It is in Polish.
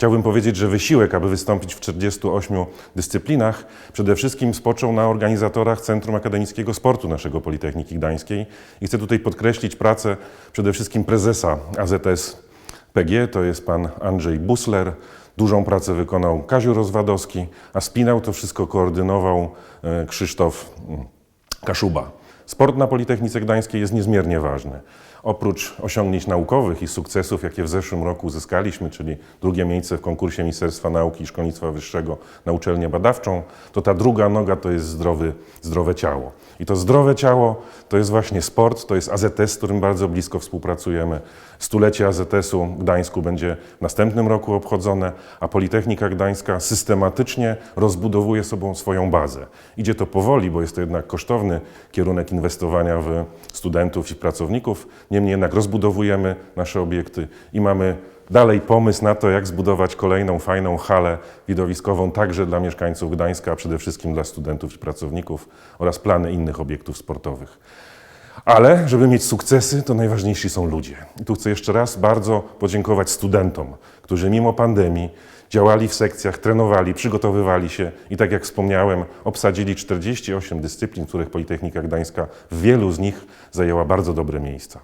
Chciałbym powiedzieć, że wysiłek, aby wystąpić w 48 dyscyplinach, przede wszystkim spoczął na organizatorach Centrum Akademickiego Sportu naszego Politechniki Gdańskiej. I chcę tutaj podkreślić pracę przede wszystkim prezesa AZS PG, to jest pan Andrzej Busler. Dużą pracę wykonał Kaziu Rozwadowski, a spinał to wszystko, koordynował e, Krzysztof mm, Kaszuba. Sport na Politechnice Gdańskiej jest niezmiernie ważny. Oprócz osiągnięć naukowych i sukcesów, jakie w zeszłym roku uzyskaliśmy, czyli drugie miejsce w konkursie Ministerstwa Nauki i Szkolnictwa Wyższego na uczelnię badawczą, to ta druga noga to jest zdrowy, zdrowe ciało. I to zdrowe ciało to jest właśnie sport, to jest AZS, z którym bardzo blisko współpracujemy. Stulecie AZS-u Gdańsku będzie w następnym roku obchodzone, a Politechnika Gdańska systematycznie rozbudowuje sobą swoją bazę. Idzie to powoli, bo jest to jednak kosztowny kierunek inwestowania w studentów i pracowników. Niemniej jednak rozbudowujemy nasze obiekty i mamy dalej pomysł na to, jak zbudować kolejną fajną halę widowiskową także dla mieszkańców Gdańska, a przede wszystkim dla studentów i pracowników oraz plany innych obiektów sportowych. Ale żeby mieć sukcesy, to najważniejsi są ludzie. I tu chcę jeszcze raz bardzo podziękować studentom, którzy mimo pandemii działali w sekcjach, trenowali, przygotowywali się i tak jak wspomniałem, obsadzili 48 dyscyplin, w których Politechnika Gdańska w wielu z nich zajęła bardzo dobre miejsca.